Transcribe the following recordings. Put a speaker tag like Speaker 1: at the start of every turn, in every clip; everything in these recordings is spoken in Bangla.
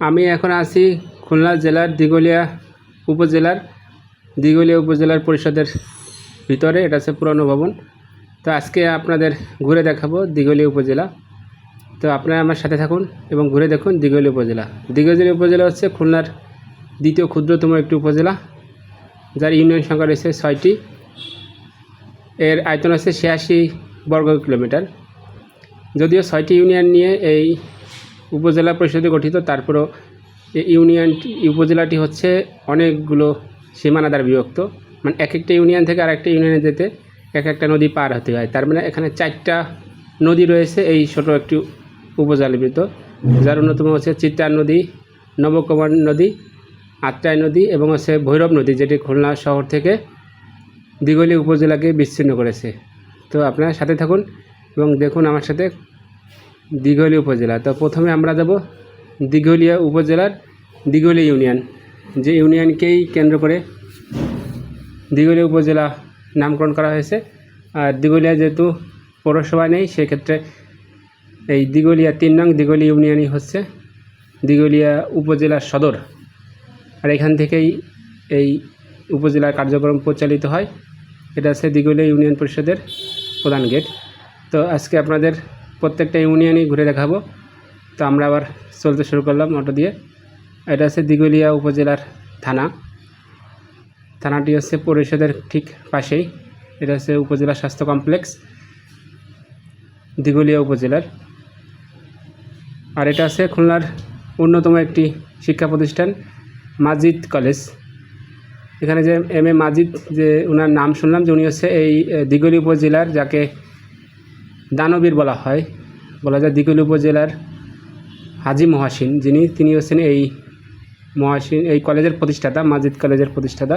Speaker 1: আমি এখন আছি খুলনা জেলার দিঘলিয়া উপজেলার দিঘলিয়া উপজেলার পরিষদের ভিতরে, এটা হচ্ছে পুরনো ভবন। তো আজকে আপনাদের ঘুরে দেখাবো দিঘলিয়া উপজেলা। তো আপনারা আমার সাথে থাকুন এবং ঘুরে দেখুন দিঘলিয়া উপজেলা। দিঘলিয়া উপজেলা হচ্ছে খুলনার দ্বিতীয় ক্ষুদ্রতম একটি উপজেলা, যার ইউনিয়ন সংখ্যা রয়েছে ছয়টি। এর আয়তন আছে ছিয়াশি বর্গ কিলোমিটার। যদিও ছয়টি ইউনিয়ন নিয়ে এই উপজেলা পরিষদে গঠিত, তারপরও ইউনিয়ন, উপজেলাটি হচ্ছে অনেকগুলো সীমানা দ্বারা বিভক্ত। মানে এক একটা ইউনিয়ন থেকে আর একটা ইউনিয়নে যেতে এক একটা নদী পার হতে হয়। তার মানে এখানে চারটা নদী রয়েছে এই ছোটো একটি উপজেলার ভিতর। যার অন্যতম হচ্ছে চিত্তার নদী নবকুমার নদী, আত্রাই নদী এবং হচ্ছে ভৈরব নদী, যেটি খুলনা শহর থেকে দিঘলি উপজেলাকে বিচ্ছিন্ন করেছে। তো আপনারা সাথে থাকুন এবং দেখুন আমার সাথে দিঘলি উপজেলা। তো প্রথমে আমরা যাব দিঘলিয়া উপজেলার দিঘলি ইউনিয়ন। যে ইউনিয়নকেই কেন্দ্র করে দিঘলিয়া উপজেলা নামকরণ করা হয়েছে। আর দিঘলিয়া যেহেতু পৌরসভা নেই, সেক্ষেত্রে এই দিঘলিয়া তিন নং দিঘলি ইউনিয়নই হচ্ছে দিঘলিয়া উপজেলার সদর। আর এখান থেকেই এই উপজেলার কার্যক্রম পরিচালিত হয়। এটা হচ্ছে দিঘলিয়া ইউনিয়ন পরিষদের প্রধান গেট। তো আজকে আপনাদের প্রত্যেকটা ইউনিয়নই ঘুরে দেখাবো। তো আমরা আবার চলতে শুরু করলাম অটো দিয়ে। এটা হচ্ছে দিঘলিয়া উপজেলার থানা। থানাটি হচ্ছে পরিষদের ঠিক পাশেই। এটা হচ্ছে উপজেলা স্বাস্থ্য কমপ্লেক্স দিঘলিয়া উপজেলার। আর এটা আছে খুলনার অন্যতম একটি শিক্ষা প্রতিষ্ঠান মাজিদ কলেজ। এখানে যে এম এ মাজিদ যে ওনার নাম শুনলাম যে উনি হচ্ছে এই এ, দিঘলি উপজেলার যাকে দানবীর বলা হয়। বলা যায় দিঘলি উপজেলার হাজি মহাসিন, যিনি, তিনি হচ্ছেন এই মহাসিন, এই কলেজের প্রতিষ্ঠাতা, মাজিদ কলেজের প্রতিষ্ঠাতা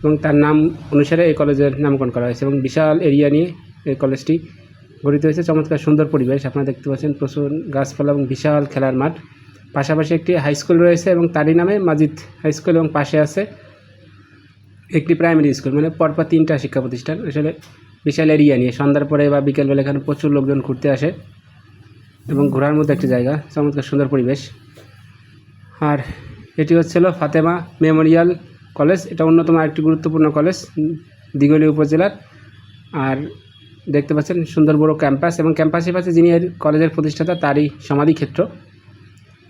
Speaker 1: এবং তার নাম অনুসারে এই কলেজের নামকরণ করা হয়েছে এবং বিশাল এরিয়া নিয়ে এই কলেজটি গঠিত হয়েছে। চমৎকার, সুন্দর পরিবেশ, আপনারা দেখতে পাচ্ছেন প্রচুর গাছপালা এবং বিশাল খেলার মাঠ। পাশাপাশি একটি হাই স্কুল রয়েছে এবং তারই নামে মাজিদ হাই স্কুল এবং পাশে আছে একটি প্রাইমারি স্কুল মানে পরপর তিনটা শিক্ষা প্রতিষ্ঠান আসলে বিশাল এরিয়া নিয়ে। সন্ধ্যার পরে বা বিকেলবেলা এখানে প্রচুর লোকজন ঘুরতে আসে এবং ঘোরার মতো একটি জায়গা। চমৎকার সুন্দর পরিবেশ। আর এটি হচ্ছিল ফাতেমা মেমোরিয়াল কলেজ। এটা অন্যতম আরেকটি গুরুত্বপূর্ণ কলেজ দিঘলি উপজেলার। আর দেখতে পাচ্ছেন সুন্দর বড় ক্যাম্পাস এবং ক্যাম্পাসের পাশে যিনি এর কলেজের প্রতিষ্ঠাতা তারই সমাধিক্ষেত্র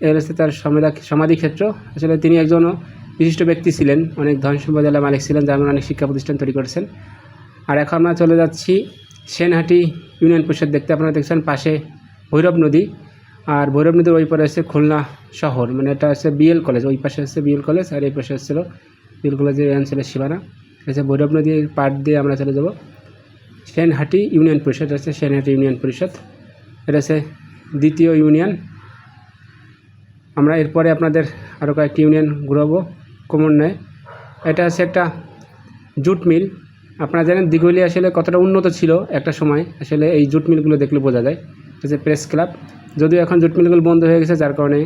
Speaker 1: এর হচ্ছে তার সমাধা সমাধিক্ষেত্র আসলে তিনি একজন বিশিষ্ট ব্যক্তি ছিলেন। অনেক ধন সম্পদের মালিক ছিলেন, যার অনেক শিক্ষা প্রতিষ্ঠান তৈরি করেছেন। আর এখন আমরা চলে যাচ্ছি সেনহাটি ইউনিয়ন পরিষদ। দেখতে আপনারা দেখছেন পাশে ভৈরব নদী। আর ভৈরব নদীর ওই পারে আছে খুলনা শহর। মানে এটা হচ্ছে বিএল কলেজ। ওই পাশে হচ্ছে বিএল কলেজ আর এই পাশে হচ্ছিল বিএল কলেজের এই অঞ্চলের সীমানা। হচ্ছে ভৈরব নদীর পাড় দিয়ে আমরা চলে যাব। সেনহাটি ইউনিয়ন পরিষদ হচ্ছে সেনহাটি ইউনিয়ন পরিষদ। এটা হচ্ছে দ্বিতীয় ইউনিয়ন। আমরা এরপরে আপনাদের আরও কয়েকটি ইউনিয়ন ঘুরাবো। ক্রমান্বয়ে এটা হচ্ছে একটা জুট মিল। আপনারা জানেন দিঘলি আসলে কতটা উন্নত ছিল একটা সময়। আসলে এই জুট মিলগুলো দেখলে বোঝা যায় হচ্ছে প্রেস ক্লাব। যদিও এখন জুট মিলগুলো বন্ধ হয়ে গেছে, যার কারণে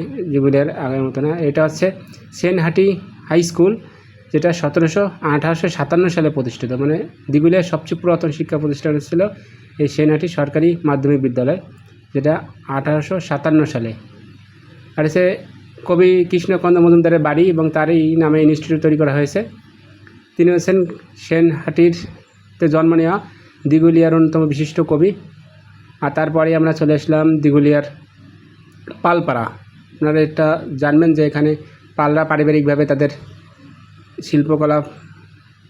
Speaker 1: আর আগের মতো না। এটা হচ্ছে সেনহাটি হাই স্কুল, যেটা সতেরোশো আঠারোশো সাতান্ন সালে প্রতিষ্ঠিত। মানে দিগুলিয়ার সবচেয়ে পুরাতন শিক্ষা প্রতিষ্ঠান ছিল এই সেনহাটি সরকারি মাধ্যমিক বিদ্যালয়, যেটা আঠারোশো সাতান্ন সালে। আর এসে কবি কৃষ্ণকন্দ মজুমদারের বাড়ি এবং তারই নামে ইনস্টিটিউট তৈরি করা হয়েছে। তিনি হচ্ছেন সেনহাটিরতে জন্ম নেওয়া দিগুলিয়ার অন্যতম বিশিষ্ট কবি। আর তারপরে আমরা চলে আসলাম দিগুলিয়ার পালপাড়া। আপনারা এটা জানবেন যে এখানে পালরা পারিবারিকভাবে তাদের শিল্পকলা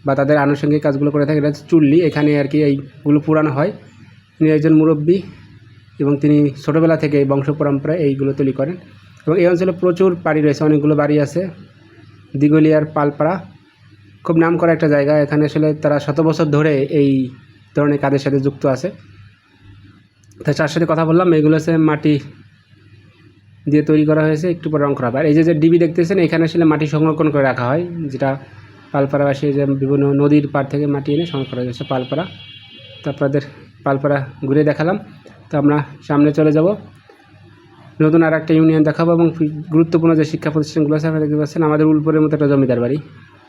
Speaker 1: বা তাদের আনুষঙ্গিক কাজগুলো করে থাকে। এটা চুল্লি। এখানে আর কি এইগুলো পুরানো হয়। তিনি একজন মুরব্বী এবং তিনি ছোটোবেলা থেকে এই বংশ পরম্পরায় এইগুলো তৈরি করেন। এবং এই অঞ্চলে প্রচুর বাড়ি রয়েছে, অনেকগুলো বাড়ি আছে। দিগলিয়ার পালপাড়া। খুব নাম করা একটা জায়গা। এখানে আসলে তারা শত বছর ধরে এই ধরনের কাজের সাথে যুক্ত আছে। তো তার সাথে কথা বললাম, এগুলো হচ্ছে মাটি দিয়ে তৈরি করা হয়েছে, একটু পরে রং করা হবে আর এই যে যে ডিবি দেখতেছেন, এখানে আসলে মাটি সংরক্ষণ করে রাখা হয়, যেটা পালপাড়াবাসী যে বিভিন্ন নদীর পাড় থেকে মাটি এনে সংরক্ষণ করা হয়েছে পালপাড়া। তো আপনাদের পালপাড়া ঘুরে দেখালাম। তো আমরা সামনে চলে যাব। নতুন আর একটা ইউনিয়ন দেখাবো এবং গুরুত্বপূর্ণ যে শিক্ষা প্রতিষ্ঠানগুলো আছে, আপনারা দেখতে পাচ্ছেন, আমাদের উলপুরের মতো একটা জমিদার বাড়ি।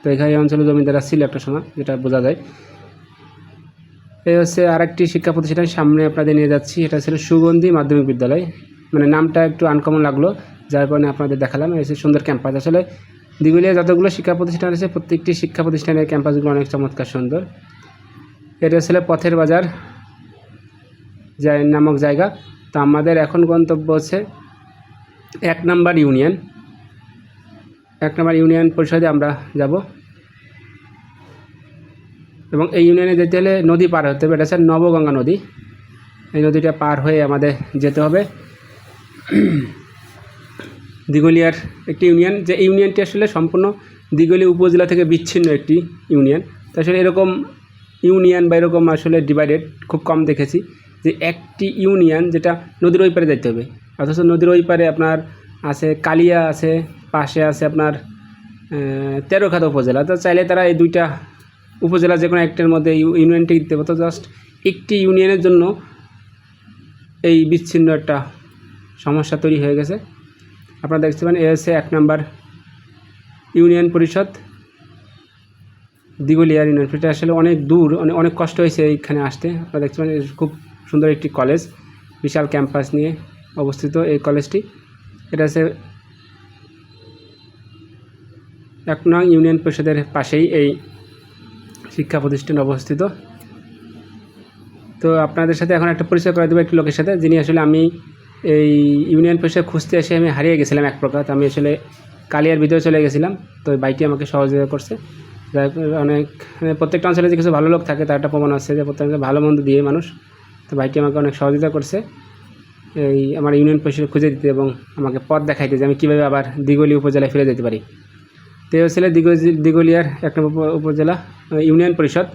Speaker 1: তো এখানে এই অঞ্চলে জমিদাররা ছিল একটা সময় যেটা বোঝা যায়। এই হচ্ছে আরেকটি শিক্ষা প্রতিষ্ঠান, সামনে আপনাদের নিয়ে যাচ্ছি। এটা ছিল সুগন্ধি মাধ্যমিক বিদ্যালয়। মানে নামটা একটু আনকমন লাগল, যার কারণে আপনাদের দেখালাম। এই সুন্দর ক্যাম্পাস আসলে দিগুলিয়া যতগুলো শিক্ষা প্রতিষ্ঠান আছে, প্রত্যেকটি শিক্ষা প্রতিষ্ঠানের ক্যাম্পাসগুলো অনেক চমৎকার সুন্দর। এটা ছিল পথের বাজার নামক জায়গা। তো আমাদের এখন গন্তব্য হচ্ছে এক নাম্বার ইউনিয়ন। এক নম্বর ইউনিয়ন পরিষদে আমরা যাব। এবং এই ইউনিয়নে যেতে হলে নদী পার হতে হবে। এটা হচ্ছে নবগঙ্গা নদী। এই নদীটা পার হয়ে আমাদের যেতে হবে। দিগলিয়ার একটি ইউনিয়ন। যে ইউনিয়নটি আসলে সম্পূর্ণ দিগলি উপজেলা থেকে বিচ্ছিন্ন একটি ইউনিয়ন। তো আসলে এরকম ইউনিয়ন বা এরকম আসলে ডিভাইডেড খুব কম দেখেছি যে একটি ইউনিয়ন যেটা নদীর ওই পারে যেতে হবে। অথচ নদীর ওই পারে আপনার আছে কালিয়া আছে পাশে আছে আপনার তেরোখাদা উপজেলা। তো চাইলে তারা এই দুইটা উপজেলা যে কোনো একটার মধ্যে ইউনিয়নটি দিতে পারতো জাস্ট একটি ইউনিয়নের জন্য এই বিচ্ছিন্ন একটা সমস্যা তৈরি হয়ে গেছে। আপনারা দেখতে পান এ হচ্ছে এক নাম্বার ইউনিয়ন পরিষদ দিগলিয়ার ইউনিয়ন। পরিষদ আসলে অনেক দূর অনেক অনেক কষ্ট হয়েছে এইখানে আসতে। আপনারা দেখতে পান খুব সুন্দর একটি কলেজ, বিশাল ক্যাম্পাস নিয়ে অবস্থিত এই কলেজটি। এটা হচ্ছে এক নং ইউনিয়ন পরিষদের পাশেই এই শিক্ষা প্রতিষ্ঠান অবস্থিত। তো আপনাদের সাথে এখন একটা পরিচয় করে দেবো একটি লোকের সাথে, যিনি আসলে আমি এই ইউনিয়ন পরিষদ খুঁজতে এসে আমি হারিয়ে গেছিলাম এক প্রকার। আমি আসলে কালিয়ার ভিতরে চলে গেছিলাম, তো বাইকটি আমাকে সহযোগিতা করছে। যাই অনেক মানে প্রত্যেকটা অঞ্চলে যে কিছু ভালো লোক থাকে, তার একটা প্রমাণ আছে যে প্রত্যেকটা ভালো মন্দ দিয়ে মানুষ। তো বাইকটি আমাকে অনেক সহযোগিতা করছে, এই আমার ইউনিয়ন পরিষদ খুঁজে দিতে এবং আমাকে পথ দেখাইতে যে আমি কীভাবে আবার দিগলি উপজেলায় ফিরে যেতে পারি। তো হচ্ছিল দিগলিয়ার এক উপজেলা ইউনিয়ন পরিষদ।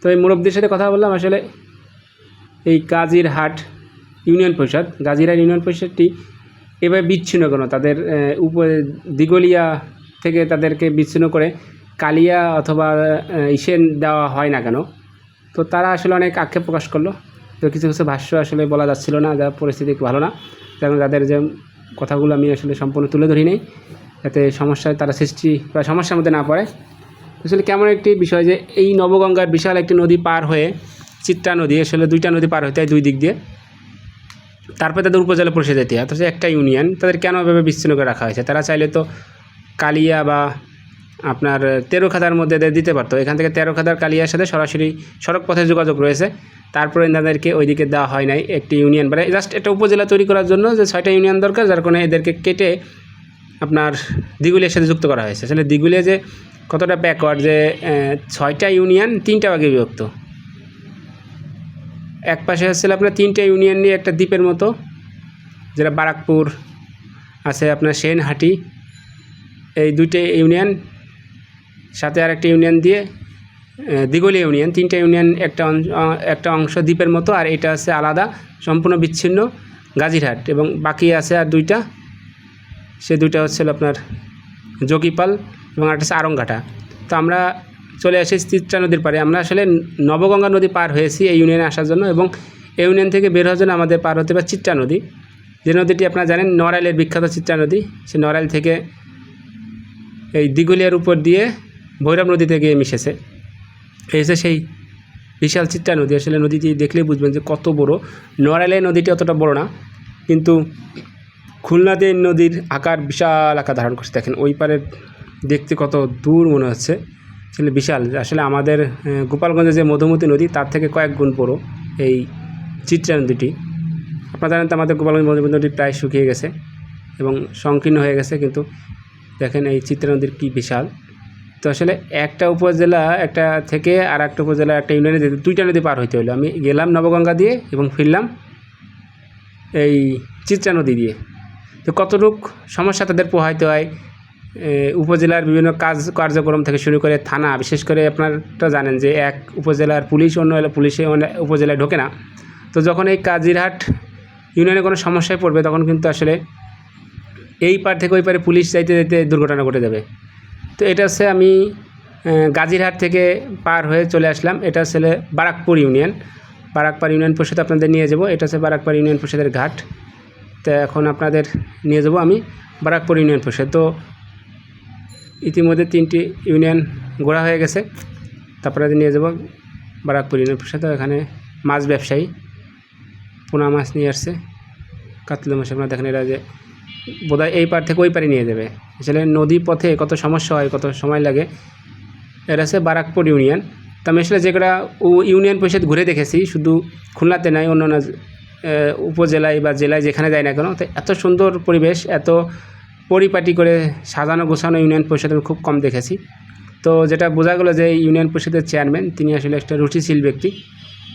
Speaker 1: তো এই মুরব্বীর সাথে কথা বললাম, আসলে এই কাজিরহাট ইউনিয়ন পরিষদ, গাজীরহাট ইউনিয়ন পরিষদটি এভাবে বিচ্ছিন্ন কেন? তাদের উপ দিগলিয়া থেকে তাদেরকে বিচ্ছিন্ন করে কালিয়া অথবা ইসেন দেওয়া হয় না কেন? তো তারা আসলে অনেক আক্ষেপ প্রকাশ করল। তো কিছু কিছু ভাষ্য আসলে বলা যাচ্ছিল না, যা পরিস্থিতি ভালো না। যেমন তাদের যে কথাগুলো আমি আসলে সম্পূর্ণ তুলে ধরি নাই। যাতে সমস্যায় তারা সৃষ্টি বা সমস্যার মধ্যে না পড়ে। আসলে কেমন একটি বিষয় যে এই নবগঙ্গার বিশাল একটি নদী পার হয়ে চিত্রা নদী, আসলে দুইটা নদী পার হতে হয় দুই দিক দিয়ে। তারপরে তাদের উপজেলা পরিষদ যেতে হয়, অথচ একটা ইউনিয়ন, তাদের কেন এভাবে বিচ্ছিন্ন করে রাখা হয়েছে? তারা চাইলে তো কালিয়া বা আপনার তেরো খাতার মধ্যে এদের দিতে পারতো। এখান থেকে তেরো খাতার কালিয়ার সাথে সরাসরি সড়ক পথে যোগাযোগ রয়েছে। তারপরে তাদেরকে ওইদিকে দেওয়া হয় নাই একটি ইউনিয়ন। মানে জাস্ট একটা উপজেলা তৈরি করার জন্য যে ছয়টা ইউনিয়ন দরকার, যার কারণে এদেরকে কেটে আপনার দিগুলিয়ার সাথে যুক্ত করা হয়েছে। আসলে দিগুলিয়া যে কতটা ব্যাকওয়ার্ড যে ছয়টা ইউনিয়ন তিনটা ভাগে বিভক্ত। এক পাশে হচ্ছিল আপনার তিনটা ইউনিয়ন নিয়ে একটা দ্বীপের মতো, যেটা বারাকপুর, আছে আপনার সেনহাটি। এই দুইটা ইউনিয়ন সাথে আর একটা ইউনিয়ন দিয়ে দিগলি ইউনিয়ন তিনটা ইউনিয়ন একটা একটা অংশ দ্বীপের মতো, আর এটা আছে আলাদা, সম্পূর্ণ বিচ্ছিন্ন গাজীরহাট এবং বাকি আছে আর দুইটা সে দুইটা হচ্ছিল আপনার যোগীপাল এবং একটা হচ্ছে আরংঘাটা তো আমরা চলে আসি চিত্রা নদীর পারে আমরা আসলে নবগঙ্গা নদী পার হয়েছি এই ইউনিয়নে আসার জন্য এবং এই ইউনিয়ন থেকে বের হওয়ার জন্য আমাদের পার হতে পারে চিত্রা নদী। যে নদীটি আপনারা জানেন, নড়াইলের বিখ্যাত চিত্রা নদী। সে নড়াইল থেকে এই দিগুলিয়ার উপর দিয়ে ভৈরব নদীতে গিয়ে মিশেছে। হচ্ছে সেই বিশাল চিত্রা নদী। আসলে নদীটি দেখলেই বুঝবেন যে কত বড়। নড়াইলের নদীটি অতটা বড় না, কিন্তু খুলনাতে নদীর আকার বিশাল আকার ধারণ করছে। দেখেন, ওই পারে দেখতে কত দূর মনে হচ্ছে। আসলে বিশাল। আসলে আমাদের গোপালগঞ্জে যে মধুমতি নদী, তার থেকে কয়েক গুণ বড় এই চিত্রা নদীটি। আপনারা জানেন তো আমাদের গোপালগঞ্জ মধুমতি নদী প্রায় শুকিয়ে গেছে এবং সংকীর্ণ হয়ে গেছে, কিন্তু দেখেন এই চিত্রা নদীর কী বিশাল। তো আসলে একটা উপজেলা, একটা থেকে আর একটা উপজেলা, একটা ইউনিয়নে দুইটা নদী পার হইতে হলো আমি গেলাম নবগঙ্গা দিয়ে এবং ফিরলাম এই চিত্রা নদী দিয়ে। তো কতটুক সমস্যা তাদের পোহাইতে হয় উপজেলার বিভিন্ন কাজ, কার্যক্রম থেকে শুরু করে থানা, বিশেষ করে আপনারা জানেন যে এক উপজেলার পুলিশ, অন্য পুলিশে উপজেলায় ঢোকে না। তো যখন এই কাজিরহাট ইউনিয়নে কোনো সমস্যায় পড়বে, তখন কিন্তু আসলে এই পার থেকে ওই পারে পুলিশ যাইতে যাইতে দুর্ঘটনা ঘটে যাবে। তো এটা হচ্ছে আমি গাজীরহাট থেকে পার হয়ে চলে আসলাম। এটা হচ্ছে বারাকপুর ইউনিয়ন। বারাকপুর ইউনিয়ন পরিষদ আপনাদের নিয়ে যাব। এটা হচ্ছে বারাকপুর ইউনিয়ন পরিষদের ঘাট। তো এখন আপনাদের নিয়ে যাব আমি বারাকপুর ইউনিয়ন পরিষদ। তো ইতিমধ্যে তিনটি ইউনিয়ন গোড়া হয়ে গেছে। তারপরে নিয়ে যাব বারাকপুর ইউনিয়ন পরিষদ। এখানে মাছ ব্যবসায়ী পোনা মাছ নিয়ে আসছে। কাতলা মাছ আপনারা দেখেন এরা যে বোধহয় এই পার থেকে ওই পারে নিয়ে যাবে। আসলে নদী পথে কত সমস্যা হয় কত সময় লাগে এটা আছে বারাকপুর ইউনিয়ন। তো আমি আসলে যেগুলা ইউনিয়ন পরিষদ ঘুরে দেখেছি শুধু খুলনাতে নাই অন্য অন্য আহ, উপজেলায় বা জেলায় যেখানে যায় না কেন, তো এত সুন্দর পরিবেশ, এত পরিপাটি করে সাজানো গোছানো ইউনিয়ন পরিষদ আমি খুব কম দেখেছি। তো যেটা বোঝা গেলো যে ইউনিয়ন পরিষদের চেয়ারম্যান, তিনি আসলে একটা রুচিশীল ব্যক্তি।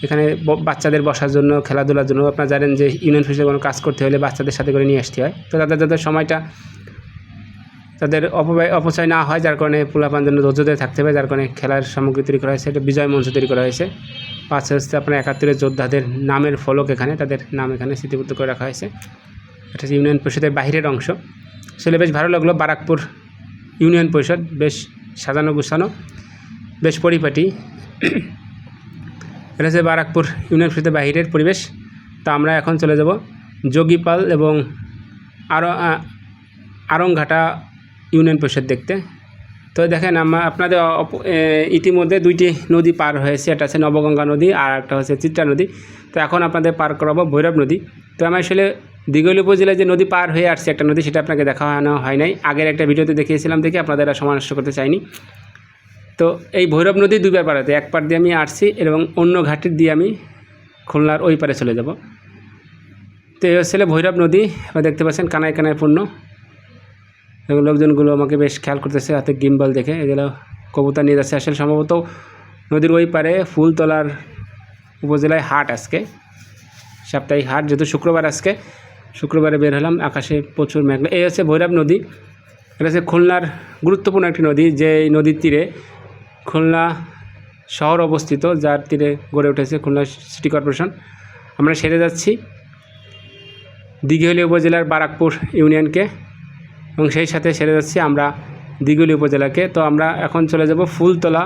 Speaker 1: এখানে বাচ্চাদের বসার জন্য, খেলাধুলার জন্য, আপনারা জানেন যে ইউনিয়ন পরিষদে কোনো কাজ করতে হলে বাচ্চাদের সাথে করে নিয়ে আসতে হয়। তো তাদের যাদের সময়টা তাদের অপব্যয় অপচয় না হয়, যার কারণে পোলাপান জন্য ধৈর্য ধরে থাকতে হবে, যার কারণে খেলার সামগ্রী তৈরি করা হয়েছে একটা বিজয় মঞ্চ তৈরি করা হয়েছে। পাশে হচ্ছে আপনার একাত্তরের যোদ্ধাদের নামের ফলক এখানে, তাদের নাম এখানে স্মৃতিবদ্ধ করে রাখা হয়েছে। এটা ইউনিয়ন পরিষদের বাহিরের অংশ। আসলে বেশ ভালো লাগল, বারাকপুর ইউনিয়ন পরিষদ, বেশ সাজানো গুছানো, বেশ পরিপাটি। এটা হচ্ছে বারাকপুর ইউনিয়ন পরিষদের বাহিরের পরিবেশ। তা আমরা এখন চলে যাব যোগীপাল এবং আরও আরংঘাটা ইউনিয়ন পরিষদ দেখতে। তো দেখেন, আমার আপনাদের ইতিমধ্যে দুইটি নদী পার হয়েছে। একটা আছে নবগঙ্গা নদী আর একটা হচ্ছে চিত্রা নদী। তো এখন আপনাদের পার করাবো ভৈরব নদী। তো আমি আসলে দিঘলি উপজেলায় যে নদী পার হয়ে আসছে একটা নদী, সেটা আপনাকে দেখানো হয় নাই। আগের একটা ভিডিওতে দেখিয়েছিলাম দেখে আপনাদের নষ্ট করতে চাইনি। তো এই ভৈরব নদী দুইবার পাড়াতে, এক পার দিয়ে আমি আসছি এবং অন্য ঘাটের দিয়ে আমি খুলনার ওই পারে চলে যাব। তো এই হচ্ছে ভৈরব নদী। দেখতে পাচ্ছেন কানায় কানায় পূর্ণ। লোকজনগুলো আমাকে বেশ খেয়াল করতেছে, হাতে গিম্বল দেখে। এগুলো কবুতর নিয়ে যাচ্ছে। আসলে সম্ভবত নদীর ওই পারে ফুলতলার উপজেলায় হাট আজকে। সাপ্তাহিক হাট, যেহেতু শুক্রবার আজকে। শুক্রবারে বের হলাম, আকাশে প্রচুর মেঘলা। এই হচ্ছে ভৈরব নদী। এটা হচ্ছে খুলনার গুরুত্বপূর্ণ একটি নদী, যে নদীর তীরে খুলনা শহর অবস্থিত, যার তীরে গড়ে উঠেছে খুলনা সিটি কর্পোরেশন। আমরা সেরে যাচ্ছি। দিঘলি উপজেলার বারাকপুর ইউনিয়নকে। এবং সেই সাথে সেরে যাচ্ছি আমরা দিঘলি উপজেলাকে। তো আমরা এখন চলে যাব ফুলতলা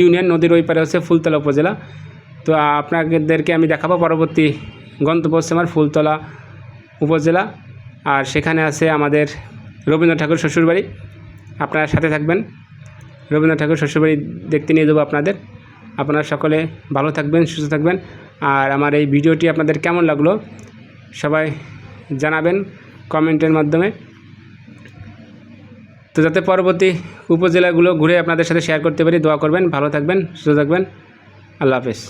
Speaker 1: ইউনিয়ন, নদীর ওই পারে হচ্ছে ফুলতলা উপজেলা। তো আপনাদেরকে আমি দেখাবো পরবর্তী গন্তব্য হচ্ছে আমার ফুলতলা উপজেলা। আর সেখানে আছে আমাদের রবীন্দ্রনাথ ঠাকুর শ্বশুরবাড়ি। আপনারা সাথে থাকবেন। রবীন্দ্রনাথ ঠাকুর শ্বশুরবাড়ি দেখতে নিয়ে যাব আপনাদের। আপনারা সকলে ভালো থাকবেন, সুস্থ থাকবেন। আর আমার এই ভিডিওটি আপনাদের কেমন লাগল সবাই জানাবেন কমেন্টের মাধ্যমে। তো যাতে পরবর্তী উপজেলাগুলো ঘুরে আপনাদের সাথে শেয়ার করতে পারি, দোয়া করবেন, ভালো থাকবেন, সুস্থ থাকবেন। আল্লাহ হাফেজ।